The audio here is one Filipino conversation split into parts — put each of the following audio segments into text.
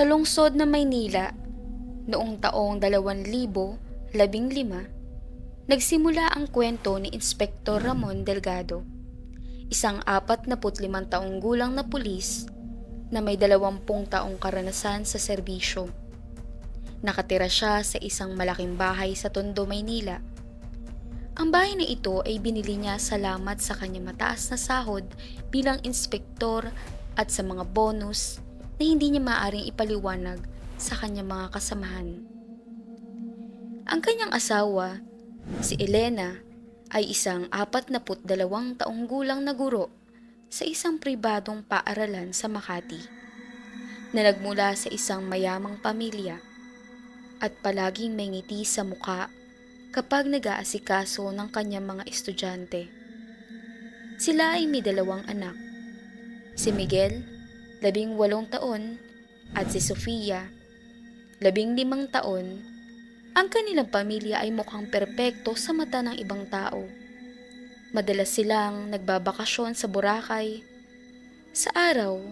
Sa lungsod na Maynila, noong taong 2015, nagsimula ang kwento ni Inspektor Ramon Delgado, isang 45 taong gulang na pulis na may 20 taong karanasan sa serbisyo. Nakatira siya sa isang malaking bahay sa Tondo, Maynila. Ang bahay na ito ay binili niya salamat sa kanyang mataas na sahod bilang inspektor at sa mga bonus na hindi niya maaring ipaliwanag sa kanyang mga kasamahan. Ang kanyang asawa, si Elena, ay isang 42 taong gulang na guro sa isang pribadong paaralan sa Makati na nagmula sa isang mayamang pamilya at palaging may ngiti sa muka kapag nag-aasikaso ng kanyang mga estudyante. Sila ay may dalawang anak. Si Miguel, labing walong taon, at si Sofia, labing limang taon. Ang kanilang pamilya ay mukhang perpekto sa mata ng ibang tao. Madalas silang nagbabakasyon sa Boracay. Sa araw,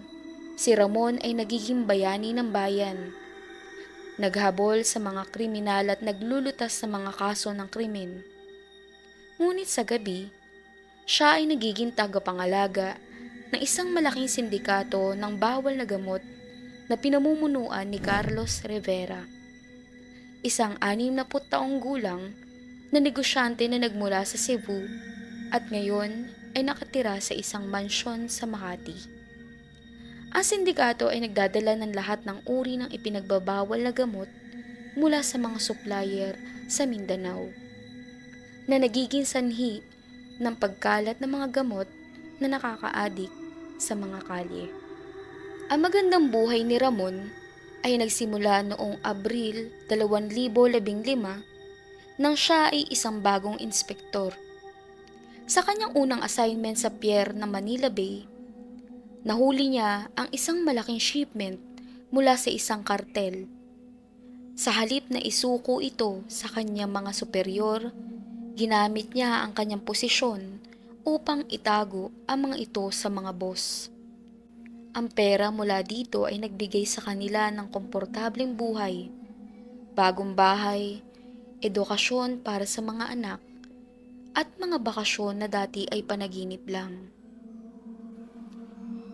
si Ramon ay nagiging bayani ng bayan naghabol sa mga kriminal at naglulutas sa mga kaso ng krimen. Ngunit sa gabi, siya ay nagiging tagapangalaga ng isang malaking sindikato ng bawal na gamot na pinamumunuan ni Carlos Rivera. Isang anim na taong gulang na negosyante na nagmula sa Cebu at ngayon ay nakatira sa isang mansyon sa Makati. Ang sindikato ay nagdadala ng lahat ng uri ng ipinagbabawal na gamot mula sa mga supplier sa Mindanao na nagiging sanhi ng pagkalat ng mga gamot na nakakaadik sa mga kalye. Ang magandang buhay ni Ramon ay nagsimula noong Abril 2015 nang siya ay isang bagong inspektor. Sa kanyang unang assignment sa pier ng Manila Bay, Nahuli niya ang isang malaking shipment mula sa isang kartel. Sa halip na isuko ito sa kanyang mga superior, ginamit niya ang kanyang posisyon upang itago ang mga ito sa mga boss. Ang pera mula dito ay nagbigay sa kanila ng komportableng buhay, bagong bahay, edukasyon para sa mga anak, at mga bakasyon na dati ay panaginip lang.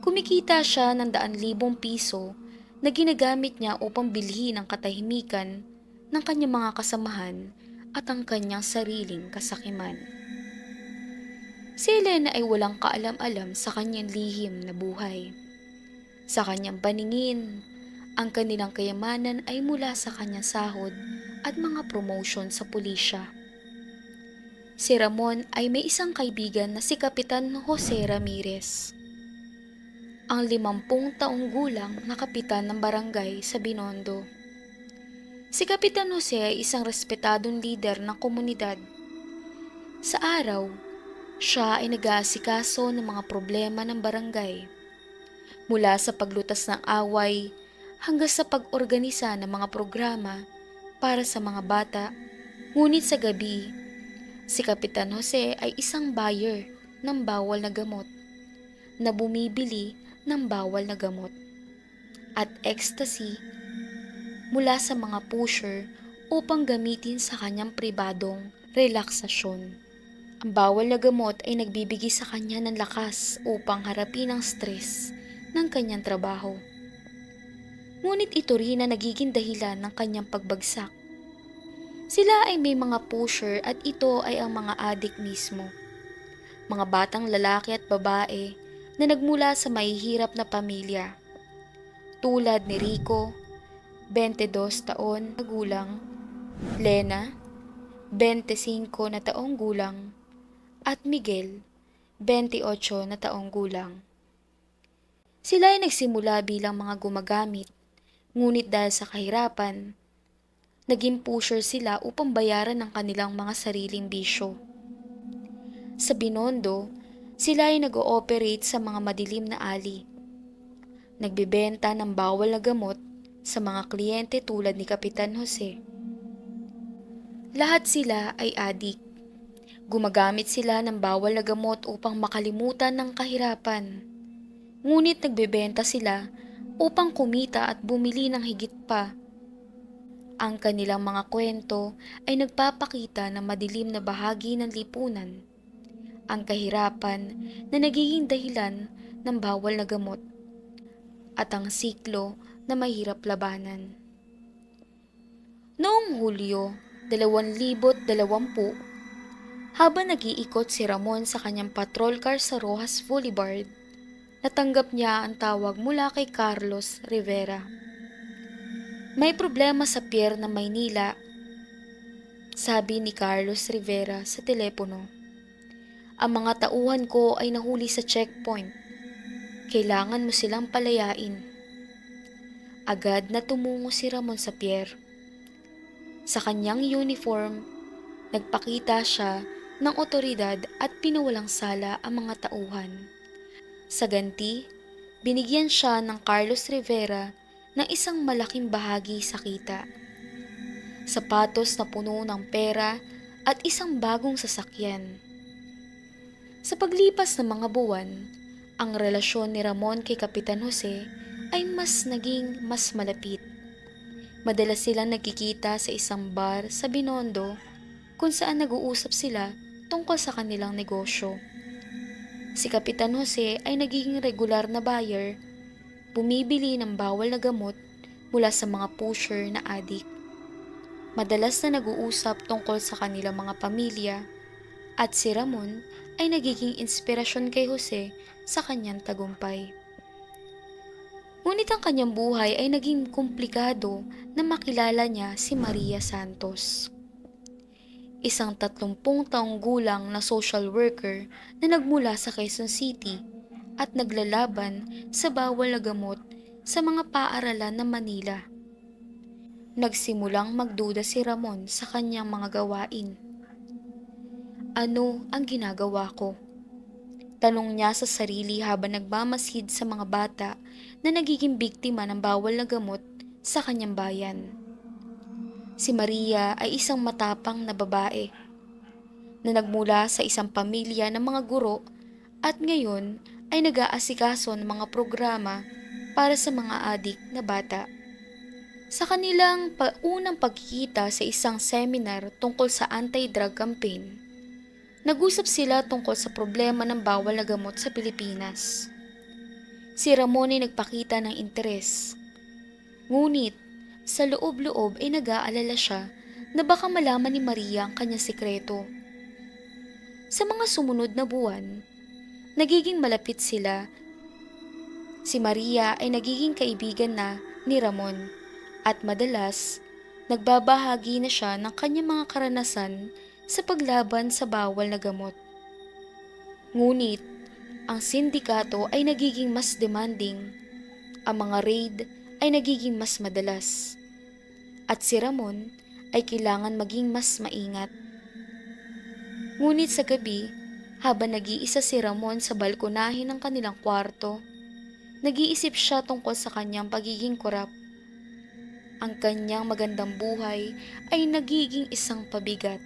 Kumikita siya ng daan libong piso na ginagamit niya upang bilhin ang katahimikan ng kanyang mga kasamahan at ang kanyang sariling kasakiman. Si Elena ay walang kaalam-alam sa kanyang lihim na buhay. Sa kanyang paningin, ang kanilang kayamanan ay mula sa kanyang sahod at mga promotion sa pulisya. Si Ramon ay may isang kaibigan na si Kapitan Jose Ramirez ang limampung taong gulang na kapitan ng barangay sa Binondo. Si Kapitan Jose ay isang respetadong lider ng komunidad. Sa araw, siya ay nag-aasikaso ng mga problema ng barangay. Mula sa paglutas ng away hanggang sa pag-organisa ng mga programa para sa mga bata. Ngunit sa gabi, si Kapitan Jose ay isang buyer ng bawal na gamot na bumibili ng bawal na gamot at ecstasy mula sa mga pusher upang gamitin sa kanyang pribadong relaksasyon. Bawal na gamot ay nagbibigay sa kanya ng lakas upang harapin ang stress ng kanyang trabaho. Ngunit ito rin na nagiging dahilan ng kanyang pagbagsak. Sila ay may mga pusher at ito ay ang mga adik mismo. Mga batang lalaki at babae na nagmula sa mahihirap na pamilya. Tulad ni Rico, 22 taon na gulang, Lena, 25 na taong gulang, at Miguel, 28 na taong gulang. Sila ay nagsimula bilang mga gumagamit, ngunit dahil sa kahirapan, naging pusher sila upang bayaran ang kanilang mga sariling bisyo. Sa Binondo, sila ay nag-ooperate sa mga madilim na ali. Nagbebenta ng bawal na gamot sa mga kliyente tulad ni Kapitan Jose. Lahat sila ay adik. Gumagamit sila ng bawal na gamot upang makalimutan ng kahirapan. Ngunit nagbebenta sila upang kumita at bumili ng higit pa. Ang kanilang mga kwento ay nagpapakita ng madilim na bahagi ng lipunan, ang kahirapan na nagiging dahilan ng bawal na gamot, at ang siklo na mahirap labanan. Noong Hulyo 2020, habang nag-iikot si Ramon sa kanyang patrol car sa Rojas Boulevard, natanggap niya ang tawag mula kay Carlos Rivera. May problema sa pier ng Maynila, sabi ni Carlos Rivera sa telepono. Ang mga tauhan ko ay nahuli sa checkpoint. Kailangan mo silang palayain. Agad na tumungo si Ramon sa pier. Sa kanyang uniform, nagpakita siya ng otoridad at pinawalang sala ang mga tauhan. Sa ganti, binigyan siya ng Carlos Rivera ng isang malaking bahagi sa kita. Sapatos na puno ng pera at isang bagong sasakyan. Sa paglipas ng mga buwan, ang relasyon ni Ramon kay Kapitan Jose ay mas naging mas malapit. Madalas silang nagkikita sa isang bar sa Binondo kung saan nag-uusap sila tungkol sa kanilang negosyo. Si Kapitan Jose ay nagiging regular na buyer bumibili ng bawal na gamot mula sa mga pusher na adik. Madalas na nag-uusap tungkol sa kanilang mga pamilya at si Ramon ay nagiging inspirasyon kay Jose sa kanyang tagumpay. Ngunit ang kanyang buhay ay naging komplikado na makilala niya si Maria Santos. Isang tatlumpung taong gulang na social worker na nagmula sa Quezon City at naglalaban sa bawal na gamot sa mga paaralan ng Manila. Nagsimulang magduda si Ramon sa kanyang mga gawain. Ano ang ginagawa ko? Tanong niya sa sarili habang nagmamasid sa mga bata na nagiging biktima ng bawal na gamot sa kanyang bayan. Si Maria ay isang matapang na babae na nagmula sa isang pamilya ng mga guro at ngayon ay nag-aasikaso ng mga programa para sa mga adik na bata. Sa kanilang paunang pagkikita sa isang seminar tungkol sa anti-drug campaign, nag-usap sila tungkol sa problema ng bawal na gamot sa Pilipinas. Si Ramon ay nagpakita ng interes. Ngunit, sa loob-loob ay nag-aalala siya na baka malaman ni Maria ang kanyang sikreto. Sa mga sumunod na buwan, Nagiging malapit sila. Si Maria ay nagiging kaibigan na ni Ramon at madalas nagbabahagi na siya ng kanyang mga karanasan sa paglaban sa bawal na gamot. Ngunit, ang sindikato ay nagiging mas demanding, ang mga raid ay nagiging mas madalas, at si Ramon ay kailangan maging mas maingat. Ngunit sa gabi, habang nag-iisa si Ramon sa balkonahe ng kanilang kwarto, nag-iisip siya tungkol sa kanyang pagiging korap. Ang kanyang magandang buhay ay nagiging isang pabigat.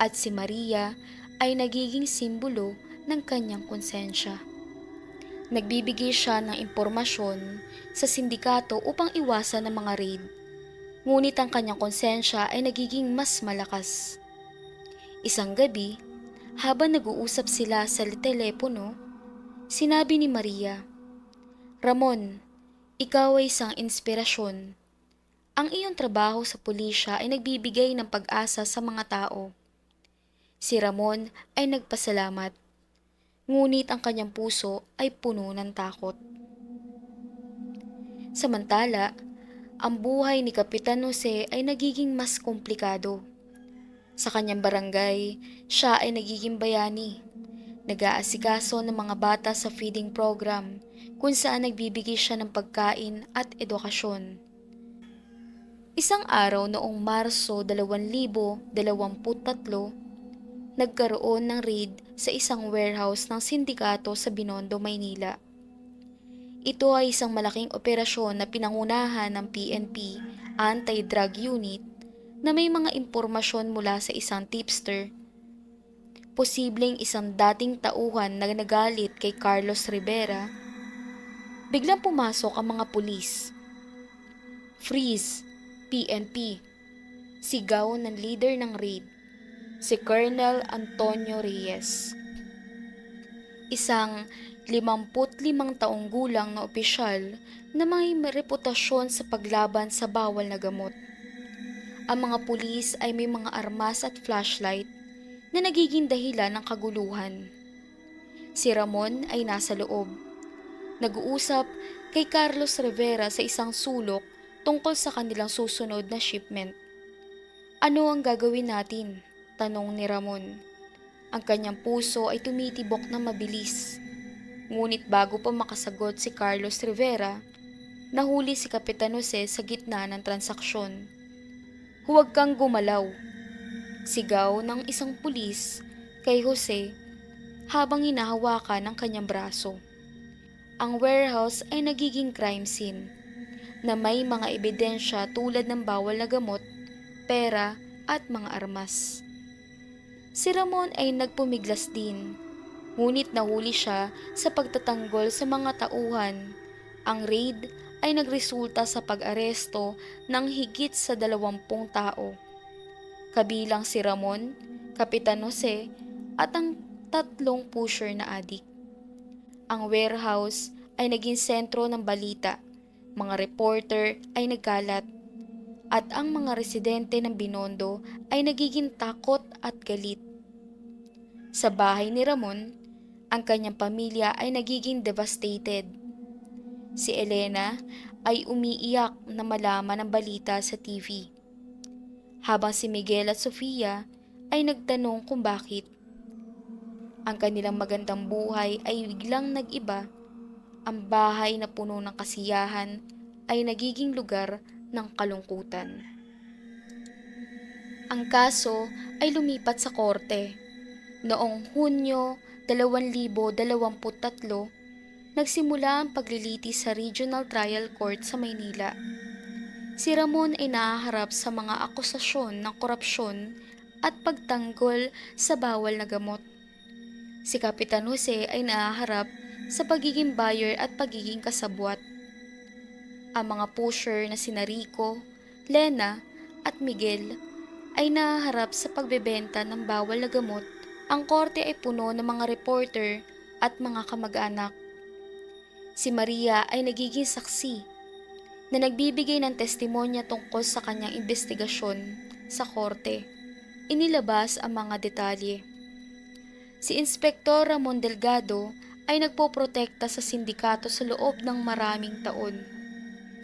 At si Maria ay nagiging simbolo ng kanyang konsensya. Nagbibigay siya ng impormasyon sa sindikato upang iwasan ang mga raid. Ngunit ang kanyang konsensya ay nagiging mas malakas. Isang gabi, habang nag-uusap sila sa telepono, sinabi ni Maria, Ramon, ikaw ay isang inspirasyon. Ang iyong trabaho sa pulisya ay nagbibigay ng pag-asa sa mga tao. Si Ramon ay nagpasalamat, ngunit ang kanyang puso ay puno ng takot. Samantala, ang buhay ni Kapitan Jose ay nagiging mas komplikado. Sa kanyang barangay, siya ay nagiging bayani. Nag-aasikaso ng mga bata sa feeding program kung saan nagbibigay siya ng pagkain at edukasyon. Isang araw noong Marso 2023, nagkaroon ng raid sa isang warehouse ng sindikato sa Binondo, Maynila. Ito ay isang malaking operasyon na pinangunahan ng PNP Anti-Drug Unit na may mga impormasyon mula sa isang tipster. Posibleng isang dating tauhan na nagalit kay Carlos Rivera biglang pumasok ang mga pulis. Freeze! PNP! Sigaw ng leader ng raid, si Colonel Antonio Reyes. Isang 55 taong gulang na opisyal na may reputasyon sa paglaban sa bawal na gamot. Ang mga pulis ay may mga armas at flashlight na nagiging dahilan ng kaguluhan. Si Ramon ay nasa loob. Nag-uusap kay Carlos Rivera sa isang sulok tungkol sa kanilang susunod na shipment. Ano ang gagawin natin? Tanong ni Ramon. Ang kanyang puso ay tumitibok na mabilis. Ngunit bago pa makasagot si Carlos Rivera, nahuli si Kapitan Jose sa gitna ng transaksyon. Huwag kang gumalaw. Sigaw ng isang pulis kay Jose habang hinahawakan ng kanyang braso. Ang warehouse ay nagiging crime scene na may mga ebidensya tulad ng bawal na gamot, pera at mga armas. Si Ramon ay nagpumiglas din, ngunit nahuli siya sa pagtatanggol sa mga tauhan. Ang raid ay nagresulta sa pag-aresto ng higit sa dalawampung tao. Kabilang si Ramon, Kapitan Jose at ang tatlong pusher na adik. Ang warehouse ay naging sentro ng balita. Mga reporter ay nagkalat at ang mga residente ng Binondo ay nagiging takot at galit. Sa bahay ni Ramon, ang kanyang pamilya ay nagiging devastated. Si Elena ay umiiyak na malaman ang balita sa TV. Habang si Miguel at Sofia ay nagtanong kung bakit. Ang kanilang magandang buhay ay biglang nag-iba. Ang bahay na puno ng kasiyahan ay nagiging lugar ng kalungkutan. Ang kaso ay lumipat sa korte. Noong Hunyo 2023, nagsimula ang paglilitis sa Regional Trial Court sa Maynila. Si Ramon ay nahaharap sa mga akusasyon ng korupsyon at pagtanggol sa bawal na gamot. Si Kapitan Jose ay nahaharap sa pagiging buyer at pagiging kasabwat. Ang mga pusher na sina Rico, Lena at Miguel ay nahaharap sa pagbebenta ng bawal na gamot. Ang korte ay puno ng mga reporter at mga kamag-anak. Si Maria ay nagiging saksi na nagbibigay ng testimonya tungkol sa kanyang investigasyon sa korte. Inilabas ang mga detalye. Si Inspektor Ramon Delgado ay nagpoprotekta sa sindikato sa loob ng maraming taon.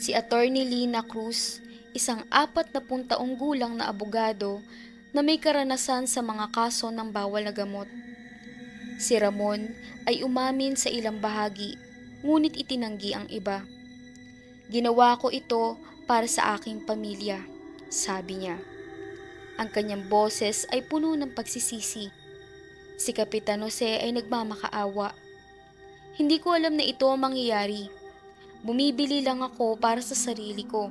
Si Attorney Lina Cruz, isang apat na puntaong gulang na abogado na may karanasan sa mga kaso ng bawal na gamot. Si Ramon ay umamin sa ilang bahagi, ngunit itinanggi ang iba. Ginawa ko ito para sa aking pamilya, sabi niya. Ang kanyang boses ay puno ng pagsisisi. Si Kapitan Jose ay nagmamakaawa. Hindi ko alam na ito ang mangyayari. Bumibili lang ako para sa sarili ko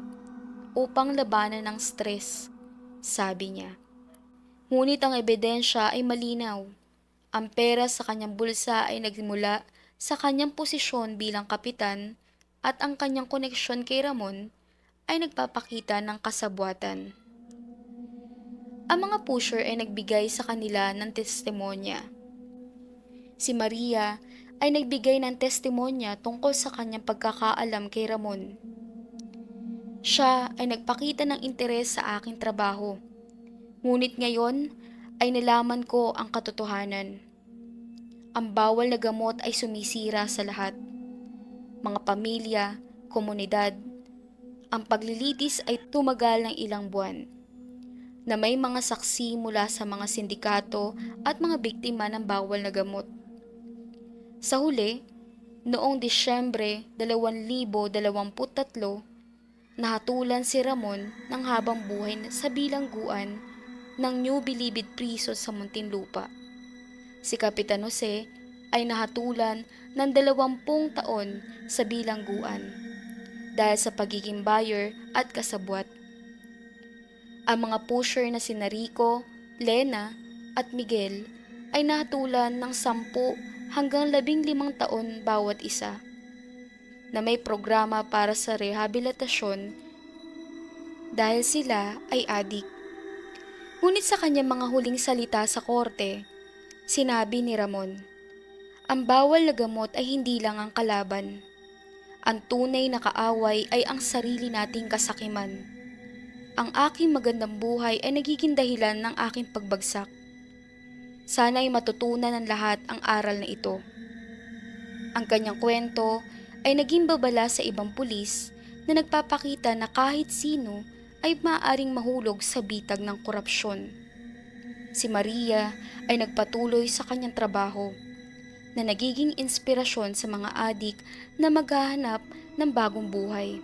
upang labanan ng stress, sabi niya. Ngunit ang ebidensya ay malinaw. Ang pera sa kanyang bulsa ay nagmula sa kanyang posisyon bilang kapitan at ang kanyang koneksyon kay Ramon ay nagpapakita ng kasabwatan. Ang mga pusher ay nagbigay sa kanila ng testimonya. Si Maria ay nagbigay ng testimonya tungkol sa kanyang pagkakaalam kay Ramon. Siya ay nagpakita ng interes sa aking trabaho. Ngunit ngayon ay nalaman ko ang katotohanan. Ang bawal na gamot ay sumisira sa lahat. Mga pamilya, komunidad. Ang paglilitis ay tumagal ng ilang buwan na may mga saksi mula sa mga sindikato at mga biktima ng bawal na gamot. Sa huli, noong Disyembre 2023, nahatulan si Ramon ng habang buhay sa bilangguan ng New Bilibid Prison sa Muntinlupa. Si Kapitan Jose ay nahatulan ng dalawampung taon sa bilangguan dahil sa pagiging buyer at kasabwat. Ang mga pusher na sina Rico, Lena at Miguel ay nahatulan ng sampu hanggang labing limang taon bawat isa. na may programa para sa rehabilitasyon dahil sila ay adik. Ngunit sa kanyang mga huling salita sa korte, sinabi ni Ramon, ang bawal na gamot ay hindi lang ang kalaban. Ang tunay na kaaway ay ang sarili nating kasakiman. Ang aking magandang buhay ay nagiging dahilan ng aking pagbagsak. Sana ay matutunan ng lahat ang aral na ito. Ang kanyang kwento ay naging babala sa ibang pulis na nagpapakita na kahit sino ay maaaring mahulog sa bitag ng korupsyon. Si Maria ay nagpatuloy sa kanyang trabaho na nagiging inspirasyon sa mga adik na maghahanap ng bagong buhay.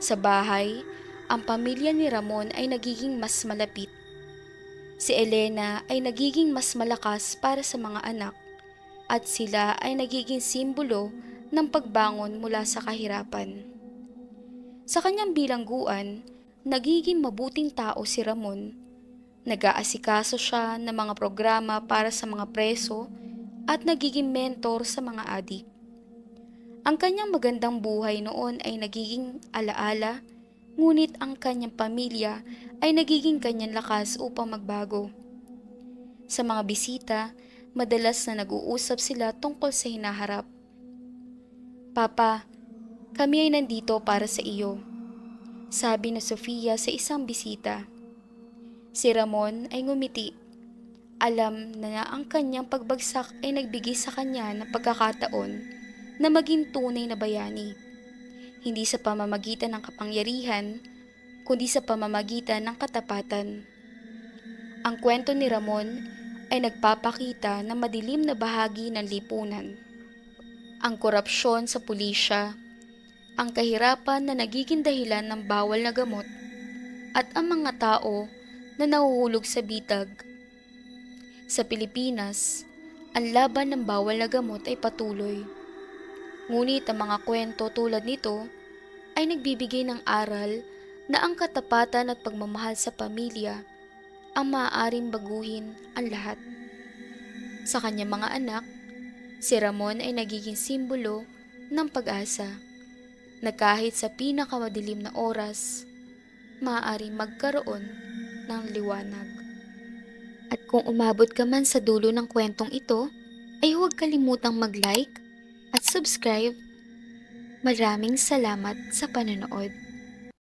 Sa bahay, ang pamilya ni Ramon ay nagiging mas malapit. Si Elena ay nagiging mas malakas para sa mga anak at sila ay nagiging simbolo ng pagbangon mula sa kahirapan. Sa kanyang bilangguan, nagiging mabuting tao si Ramon. Nag-aasikaso siya ng mga programa para sa mga preso at nagiging mentor sa mga adik. Ang kanyang magandang buhay noon ay nagiging alaala, ngunit ang kanyang pamilya ay nagiging kanyang lakas upang magbago. Sa mga bisita, madalas na nag-uusap sila tungkol sa hinaharap. Papa, kami ay nandito para sa iyo, sabi na Sofia sa isang bisita. Si Ramon ay ngumiti alam na ang kanyang pagbagsak ay nagbigay sa kanya ng pagkakataon na maging tunay na bayani. Hindi sa pamamagitan ng kapangyarihan, kundi sa pamamagitan ng katapatan. Ang kwento ni Ramon ay nagpapakita ng madilim na bahagi ng lipunan. Ang korupsyon sa pulisya, ang kahirapan na nagiging dahilan ng bawal na gamot, at ang mga tao na nahuhulog sa bitag sa Pilipinas, ang laban ng bawal na gamot ay patuloy. Ngunit ang mga kwento tulad nito ay nagbibigay ng aral na ang katapatan at pagmamahal sa pamilya ang maaaring baguhin ang lahat. Sa kanyang mga anak, si Ramon ay nagiging simbolo ng pag-asa na kahit sa pinakamadilim na oras, maaaring magkaroon ng liwanag. At kung umabot ka man sa dulo ng kwentong ito, ay huwag kalimutang mag-like at subscribe. Maraming salamat sa panonood.